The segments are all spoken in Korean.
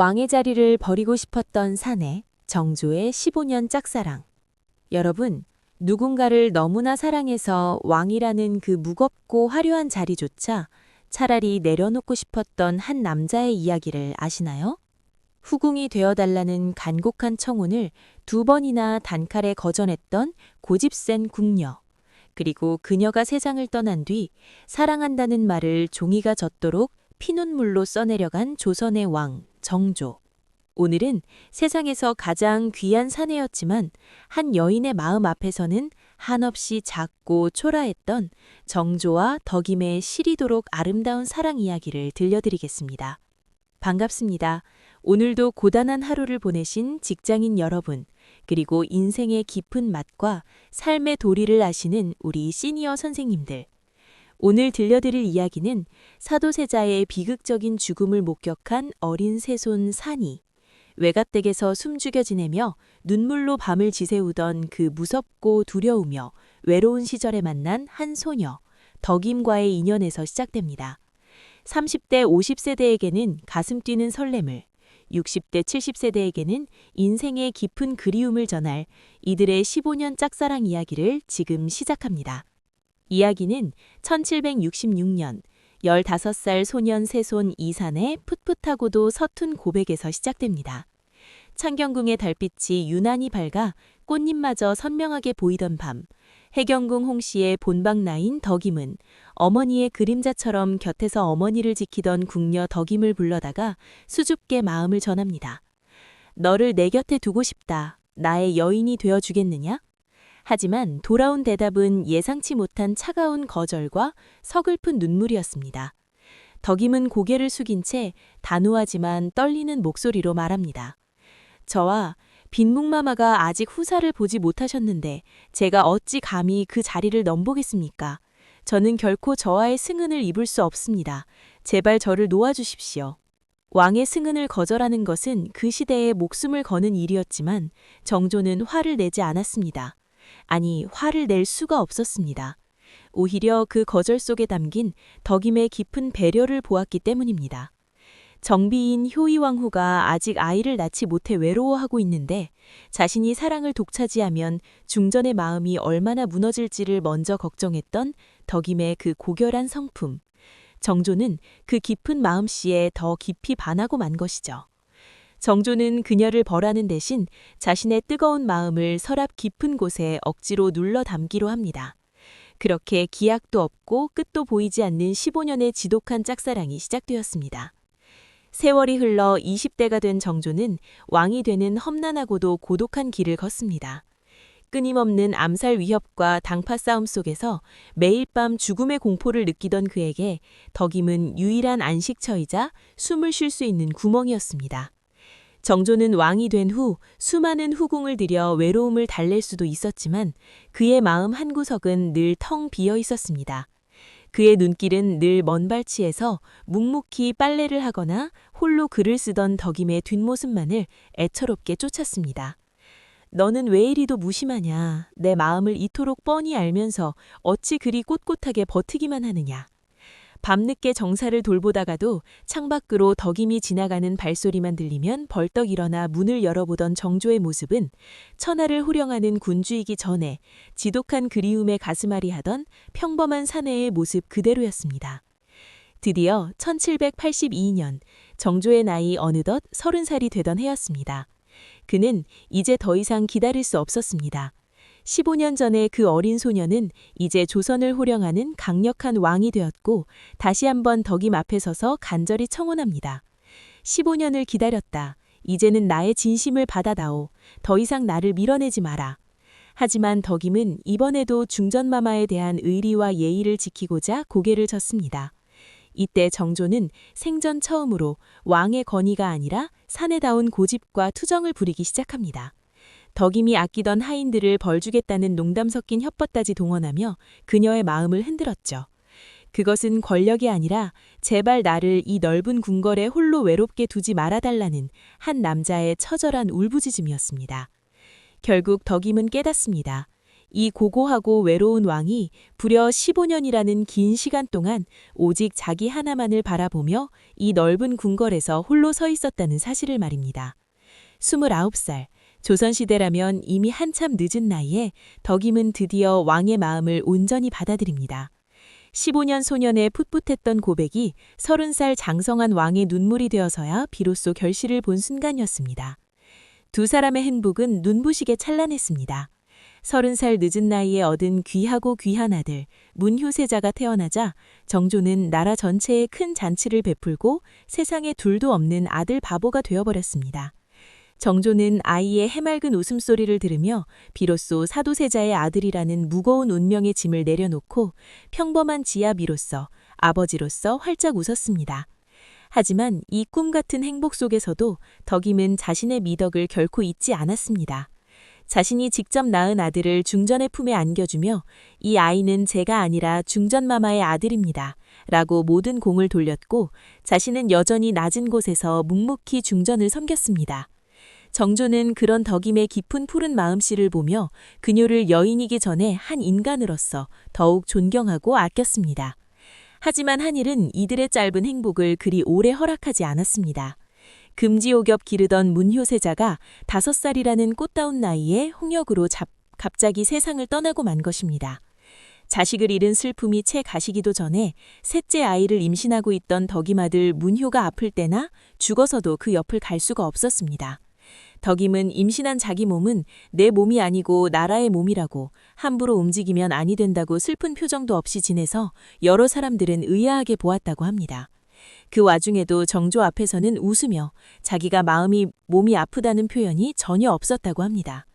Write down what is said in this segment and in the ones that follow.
왕의 자리를 버리고 싶었던 사내 정조의 15년 짝사랑. 여러분, 누군가를 너무나 사랑해서 왕이라는 그 무겁고 화려한 자리조차 차라리 내려놓고 싶었던 한 남자의 이야기를 아시나요? 후궁이 되어달라는 간곡한 청혼을 두 번이나 단칼에 거절했던 고집센 궁녀. 그리고 그녀가 세상을 떠난 뒤 사랑한다는 말을 종이가 젖도록 피눈물로 써내려간 조선의 왕, 정조. 오늘은 세상에서 가장 귀한 사내였지만 한 여인의 마음 앞에서는 한없이 작고 초라했던 정조와 덕임의 시리도록 아름다운 사랑 이야기를 들려드리겠습니다. 반갑습니다. 오늘도 고단한 하루를 보내신 직장인 여러분, 그리고 인생의 깊은 맛과 삶의 도리를 아시는 우리 시니어 선생님들. 오늘 들려드릴 이야기는 사도세자의 비극적인 죽음을 목격한 어린 새손 산이 외갓댁에서 숨죽여 지내며 눈물로 밤을 지새우던 그 무섭고 두려우며 외로운 시절에 만난 한 소녀, 덕임과의 인연에서 시작됩니다. 30대, 50세대에게는 가슴 뛰는 설렘을, 60대, 70세대에게는 인생의 깊은 그리움을 전할 이들의 15년 짝사랑 이야기를 지금 시작합니다. 이야기는 1766년 15살 소년 세손 이산의 풋풋하고도 서툰 고백에서 시작됩니다. 창경궁의 달빛이 유난히 밝아 꽃잎마저 선명하게 보이던 밤, 해경궁 홍씨의 본방 나인 덕임은 어머니의 그림자처럼 곁에서 어머니를 지키던 궁녀 덕임을 불러다가 수줍게 마음을 전합니다. 너를 내 곁에 두고 싶다. 나의 여인이 되어 주겠느냐? 하지만 돌아온 대답은 예상치 못한 차가운 거절과 서글픈 눈물이었습니다. 덕임은 고개를 숙인 채 단호하지만 떨리는 목소리로 말합니다. 저와 빈묵마마가 아직 후사를 보지 못하셨는데 제가 어찌 감히 그 자리를 넘보겠습니까? 저는 결코 저와의 승은을 입을 수 없습니다. 제발 저를 놓아주십시오. 왕의 승은을 거절하는 것은 그 시대에 목숨을 거는 일이었지만 정조는 화를 내지 않았습니다. 아니, 화를 낼 수가 없었습니다. 오히려 그 거절 속에 담긴 덕임의 깊은 배려를 보았기 때문입니다. 정비인 효이왕후가 아직 아이를 낳지 못해 외로워하고 있는데 자신이 사랑을 독차지하면 중전의 마음이 얼마나 무너질지를 먼저 걱정했던 덕임의 그 고결한 성품. 정조는 그 깊은 마음씨에 더 깊이 반하고 만 것이죠. 정조는 그녀를 벌하는 대신 자신의 뜨거운 마음을 서랍 깊은 곳에 억지로 눌러 담기로 합니다. 그렇게 기약도 없고 끝도 보이지 않는 15년의 지독한 짝사랑이 시작되었습니다. 세월이 흘러 20대가 된 정조는 왕이 되는 험난하고도 고독한 길을 걷습니다. 끊임없는 암살 위협과 당파 싸움 속에서 매일 밤 죽음의 공포를 느끼던 그에게 덕임은 유일한 안식처이자 숨을 쉴 수 있는 구멍이었습니다. 정조는 왕이 된 후 수많은 후궁을 들여 외로움을 달랠 수도 있었지만 그의 마음 한구석은 늘 텅 비어 있었습니다. 그의 눈길은 늘 먼 발치에서 묵묵히 빨래를 하거나 홀로 글을 쓰던 덕임의 뒷모습만을 애처롭게 쫓았습니다. 너는 왜 이리도 무심하냐? 내 마음을 이토록 뻔히 알면서 어찌 그리 꼿꼿하게 버티기만 하느냐? 밤늦게 정사를 돌보다가도 창밖으로 덕임이 지나가는 발소리만 들리면 벌떡 일어나 문을 열어보던 정조의 모습은 천하를 호령하는 군주이기 전에 지독한 그리움에 가슴앓이 하던 평범한 사내의 모습 그대로였습니다. 드디어 1782년 정조의 나이 어느덧 서른 살이 되던 해였습니다. 그는 이제 더 이상 기다릴 수 없었습니다. 15년 전에 그 어린 소녀는 이제 조선을 호령하는 강력한 왕이 되었고 다시 한번 덕임 앞에 서서 간절히 청혼합니다. 15년을 기다렸다. 이제는 나의 진심을 받아다오. 더 이상 나를 밀어내지 마라. 하지만 덕임은 이번에도 중전마마에 대한 의리와 예의를 지키고자 고개를 졌습니다. 이때 정조는 생전 처음으로 왕의 건의가 아니라 사내다운 고집과 투정을 부리기 시작합니다. 덕임이 아끼던 하인들을 벌주겠다는 농담 섞인 협박까지 동원하며 그녀의 마음을 흔들었죠. 그것은 권력이 아니라 제발 나를 이 넓은 궁궐에 홀로 외롭게 두지 말아달라는 한 남자의 처절한 울부짖음이었습니다. 결국 덕임은 깨닫습니다. 이 고고하고 외로운 왕이 부려 15년이라는 긴 시간 동안 오직 자기 하나만을 바라보며 이 넓은 궁궐에서 홀로 서 있었다는 사실을 말입니다. 29살, 조선시대라면 이미 한참 늦은 나이에 덕임은 드디어 왕의 마음을 온전히 받아들입니다. 15년 소년의 풋풋했던 고백이 30살 장성한 왕의 눈물이 되어서야 비로소 결실을 본 순간이었습니다. 두 사람의 행복은 눈부시게 찬란했습니다. 30살 늦은 나이에 얻은 귀하고 귀한 아들 문효세자가 태어나자 정조는 나라 전체에 큰 잔치를 베풀고 세상에 둘도 없는 아들 바보가 되어버렸습니다. 정조는 아이의 해맑은 웃음소리를 들으며 비로소 사도세자의 아들이라는 무거운 운명의 짐을 내려놓고 평범한 지아비로서 아버지로서 활짝 웃었습니다. 하지만 이 꿈 같은 행복 속에서도 덕임은 자신의 미덕을 결코 잊지 않았습니다. 자신이 직접 낳은 아들을 중전의 품에 안겨주며 이 아이는 제가 아니라 중전마마의 아들입니다. 라고 모든 공을 돌렸고 자신은 여전히 낮은 곳에서 묵묵히 중전을 섬겼습니다. 정조는 그런 덕임의 깊은 푸른 마음씨를 보며 그녀를 여인이기 전에 한 인간으로서 더욱 존경하고 아꼈습니다. 하지만 한일은 이들의 짧은 행복을 그리 오래 허락하지 않았습니다. 금지옥엽 기르던 문효세자가 다섯 살이라는 꽃다운 나이에 홍역으로 잡, 갑자기 세상을 떠나고 만 것입니다. 자식을 잃은 슬픔이 채 가시기도 전에 셋째 아이를 임신하고 있던 덕임 아들 문효가 아플 때나 죽어서도 그 옆을 갈 수가 없었습니다. 덕임은 임신한 자기 몸은 내 몸이 아니고 나라의 몸이라고 함부로 움직이면 아니 된다고 슬픈 표정도 없이 지내서 여러 사람들은 의아하게 보았다고 합니다. 그 와중에도 정조 앞에서는 웃으며 자기가 마음이 몸이 아프다는 표현이 전혀 없었다고 합니다.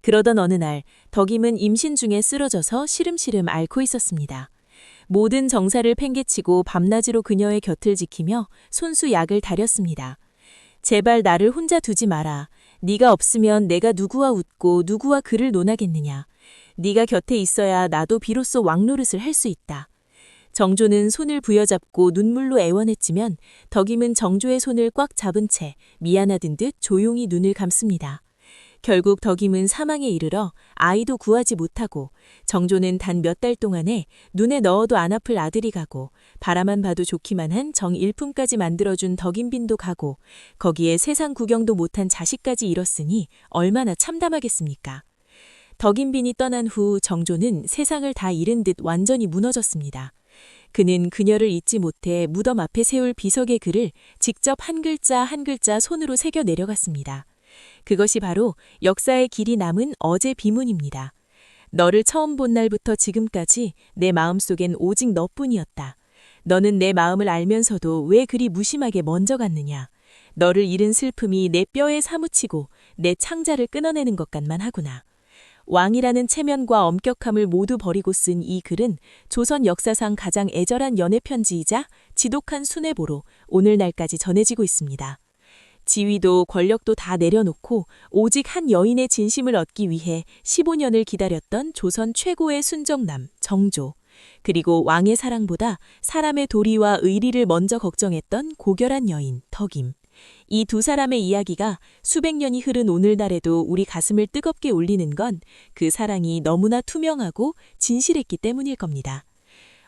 그러던 어느 날 덕임은 임신 중에 쓰러져서 시름시름 앓고 있었습니다. 모든 정사를 팽개치고 밤낮으로 그녀의 곁을 지키며 손수 약을 다렸습니다. 제발 나를 혼자 두지 마라. 네가 없으면 내가 누구와 웃고 누구와 글을 논하겠느냐. 네가 곁에 있어야 나도 비로소 왕노릇을 할 수 있다. 정조는 손을 부여잡고 눈물로 애원했지만 덕임은 정조의 손을 꽉 잡은 채 미안하던 듯 조용히 눈을 감습니다. 결국 덕임은 사망에 이르러 아이도 구하지 못하고 정조는 단 몇 달 동안에 눈에 넣어도 안 아플 아들이 가고 바라만 봐도 좋기만 한 정일품까지 만들어준 덕임빈도 가고 거기에 세상 구경도 못한 자식까지 잃었으니 얼마나 참담하겠습니까. 덕임빈이 떠난 후 정조는 세상을 다 잃은 듯 완전히 무너졌습니다. 그는 그녀를 잊지 못해 무덤 앞에 세울 비석의 글을 직접 한 글자 한 글자 손으로 새겨 내려갔습니다. 그것이 바로 역사의 길이 남은 어제 비문입니다. 너를 처음 본 날부터 지금까지 내 마음속엔 오직 너뿐이었다. 너는 내 마음을 알면서도 왜 그리 무심하게 먼저 갔느냐. 너를 잃은 슬픔이 내 뼈에 사무치고 내 창자를 끊어내는 것 같만 하구나. 왕이라는 체면과 엄격함을 모두 버리고 쓴 이 글은 조선 역사상 가장 애절한 연애 편지이자 지독한 순애보로 오늘날까지 전해지고 있습니다. 지위도 권력도 다 내려놓고 오직 한 여인의 진심을 얻기 위해 15년을 기다렸던 조선 최고의 순정남 정조. 그리고 왕의 사랑보다 사람의 도리와 의리를 먼저 걱정했던 고결한 여인 덕임. 이 두 사람의 이야기가 수백 년이 흐른 오늘날에도 우리 가슴을 뜨겁게 울리는 건 그 사랑이 너무나 투명하고 진실했기 때문일 겁니다.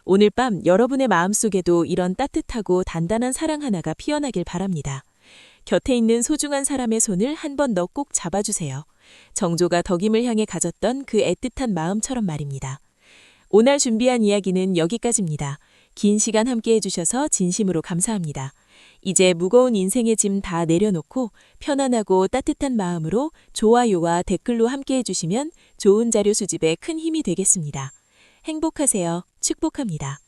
오늘 밤 여러분의 마음속에도 이런 따뜻하고 단단한 사랑 하나가 피어나길 바랍니다. 곁에 있는 소중한 사람의 손을 한 번 더 꼭 잡아주세요. 정조가 덕임을 향해 가졌던 그 애틋한 마음처럼 말입니다. 오늘 준비한 이야기는 여기까지입니다. 긴 시간 함께 해주셔서 진심으로 감사합니다. 이제 무거운 인생의 짐 다 내려놓고 편안하고 따뜻한 마음으로 좋아요와 댓글로 함께 해주시면 좋은 자료 수집에 큰 힘이 되겠습니다. 행복하세요. 축복합니다.